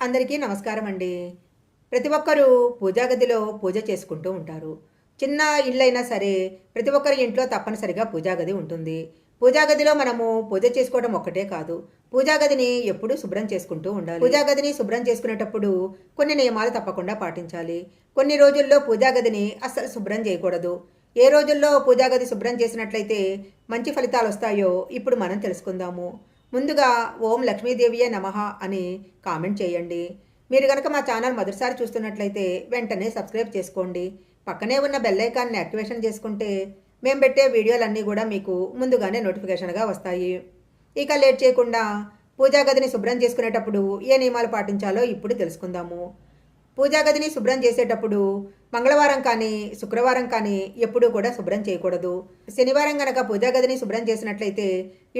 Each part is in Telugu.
అందరికీ నమస్కారం అండి ప్రతి ఒక్కరూ పూజా గదిలో పూజ చేసుకుంటూ ఉంటారు. చిన్న ఇళ్ళైనా సరే ప్రతి ఒక్కరి ఇంట్లో తప్పనిసరిగా పూజా గది ఉంటుంది. పూజా గదిలో మనము పూజ చేసుకోవడం ఒక్కటే కాదు. పూజాగదిని గదిని శుభ్రం చేసుకుంటూ ఉండాలి. పూజా గదిని శుభ్రం చేసుకునేటప్పుడు కొన్ని నియమాలు తప్పకుండా పాటించాలి. కొన్ని రోజుల్లో పూజాగదిని అస్సలు శుభ్రం చేయకూడదు. ఏ రోజుల్లో పూజాగది శుభ్రం చేసినట్లయితే మంచి ఫలితాలు వస్తాయో ఇప్పుడు మనం తెలుసుకుందాము. ముందుగా ఓం లక్ష్మీదేవియే నమః అని కామెంట్ చేయండి. మీరు కనుక మా ఛానల్ మొదటిసారి చూస్తున్నట్లయితే వెంటనే సబ్స్క్రైబ్ చేసుకోండి. పక్కనే ఉన్న బెల్ ఐకాన్ని యాక్టివేషన్ చేసుకుంటే మేము పెట్టే వీడియోలన్నీ కూడా మీకు ముందుగానే నోటిఫికేషన్గా వస్తాయి. ఇక లేట్ చేయకుండా పూజా గదిని శుభ్రం చేసుకునేటప్పుడు ఏ నియమాలు పాటించాలో ఇప్పుడు తెలుసుకుందాము. పూజా గదిని శుభ్రం చేసేటప్పుడు మంగళవారం కానీ శుక్రవారం కానీ ఎప్పుడూ కూడా శుభ్రం చేయకూడదు. శనివారం గనక పూజా గదిని శుభ్రం చేసినట్లయితే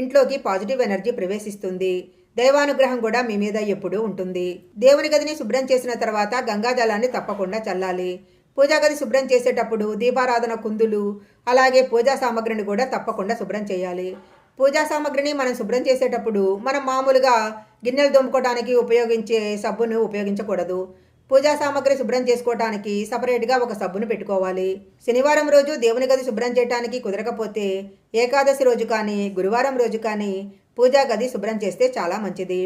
ఇంట్లోకి పాజిటివ్ ఎనర్జీ ప్రవేశిస్తుంది. దైవానుగ్రహం కూడా మీ మీద ఎప్పుడూ ఉంటుంది. దేవుని గదిని శుభ్రం చేసిన తర్వాత గంగాజలాన్ని తప్పకుండా చల్లాలి. పూజా గది శుభ్రం చేసేటప్పుడు దీపారాధన కుందులు అలాగే పూజా సామగ్రిని కూడా తప్పకుండా శుభ్రం చేయాలి. పూజా సామగ్రిని మనం శుభ్రం చేసేటప్పుడు మనం మామూలుగా గిన్నెలు దొమ్ముకోవడానికి ఉపయోగించే సబ్బును ఉపయోగించకూడదు. పూజా సామాగ్రి శుభ్రం చేసుకోవటానికి సపరేట్గా ఒక సబ్బును పెట్టుకోవాలి. శనివారం రోజు దేవుని గది శుభ్రం చేయటానికి కుదరకపోతే ఏకాదశి రోజు కానీ గురువారం రోజు కానీ పూజా గది శుభ్రం చేస్తే చాలా మంచిది.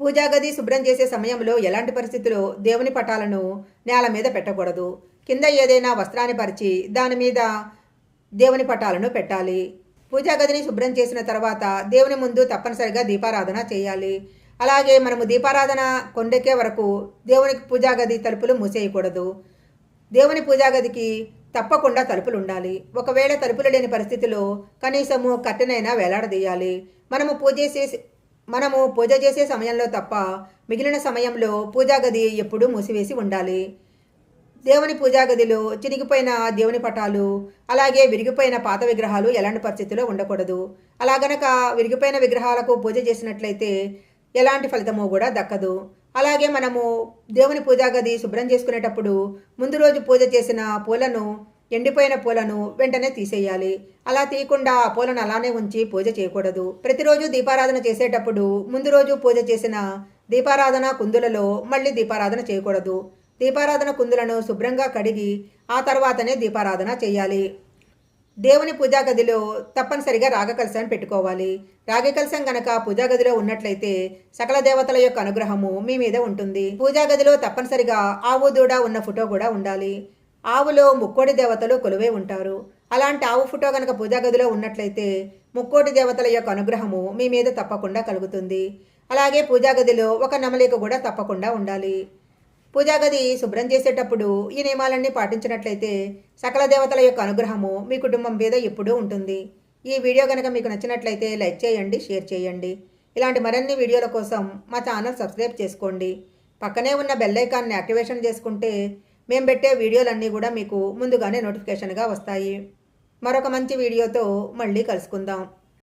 పూజా గది శుభ్రం చేసే సమయంలో ఎలాంటి పరిస్థితుల్లో దేవుని పటాలను నేల మీద పెట్టకూడదు. కింద ఏదైనా వస్త్రాన్ని పరిచి దాని మీద దేవుని పటాలను పెట్టాలి. పూజా గదిని శుభ్రం చేసిన తర్వాత దేవుని ముందు తప్పనిసరిగా దీపారాధన చేయాలి. అలాగే మనము దీపారాధన కొండెక్కే వరకు దేవునికి పూజా గది తలుపులు మూసేయకూడదు. దేవుని పూజా గదికి తప్పకుండా తలుపులు ఉండాలి. ఒకవేళ తలుపులు లేని పరిస్థితిలో కనీసము కట్టెనైనా వేలాడదీయాలి. మనము పూజ చేసే మనము పూజ చేసే సమయంలో తప్ప మిగిలిన సమయంలో పూజా గది ఎప్పుడూ మూసివేసి ఉండాలి. దేవుని పూజా గదిలో చినిగిపోయిన దేవుని పటాలు అలాగే విరిగిపోయిన పాత విగ్రహాలు ఎలాంటి పరిస్థితిలో ఉండకూడదు. అలా గనక విరిగిపోయిన విగ్రహాలకు పూజ చేసినట్లయితే ఎలాంటి ఫలితమో కూడా దక్కదు. అలాగే మనము దేవుని పూజా గది శుభ్రం చేసుకునేటప్పుడు ముందు రోజు పూజ చేసిన పూలను ఎండిపోయిన పూలను వెంటనే తీసేయాలి. అలా తీయకుండా ఆ పూలను అలానే ఉంచి పూజ చేయకూడదు. ప్రతిరోజు దీపారాధన చేసేటప్పుడు ముందు రోజు పూజ చేసిన దీపారాధన కుందులలో మళ్ళీ దీపారాధన చేయకూడదు. దీపారాధన కుందులను శుభ్రంగా కడిగి ఆ తర్వాతనే దీపారాధన చేయాలి. దేవుని పూజా గదిలో తప్పనిసరిగా రాగకలశాన్ని పెట్టుకోవాలి. రాగకలశం గనక పూజా గదిలో ఉన్నట్లయితే సకల దేవతల యొక్క అనుగ్రహము మీ మీద ఉంటుంది. పూజా గదిలో తప్పనిసరిగా ఆవు దూడ ఉన్న ఫోటో కూడా ఉండాలి. ఆవులో ముక్కోటి దేవతలు కొలువే ఉంటారు. అలాంటి ఆవు ఫోటో గనక పూజా గదిలో ఉన్నట్లయితే ముక్కోటి దేవతల యొక్క అనుగ్రహము మీ మీద తప్పకుండా కలుగుతుంది. అలాగే పూజా గదిలో ఒక నమలిక కూడా తప్పకుండా ఉండాలి. పూజా గది శుభ్రం చేసేటప్పుడు ఈ నియమాలన్నీ పాటించినట్లయితే సకల దేవతల యొక్క అనుగ్రహము మీ కుటుంబం మీద ఎప్పుడూ ఉంటుంది. ఈ వీడియో కనుక మీకు నచ్చినట్లయితే లైక్ చేయండి షేర్ చేయండి. ఇలాంటి మరిన్ని వీడియోల కోసం మా ఛానల్ సబ్స్క్రైబ్ చేసుకోండి. పక్కనే ఉన్న బెల్ ఐకాన్ని యాక్టివేషన్ చేసుకుంటే మేము పెట్టే వీడియోలన్నీ కూడా మీకు ముందుగానే నోటిఫికేషన్గా వస్తాయి. మరొక మంచి వీడియోతో మళ్ళీ కలుసుకుందాం.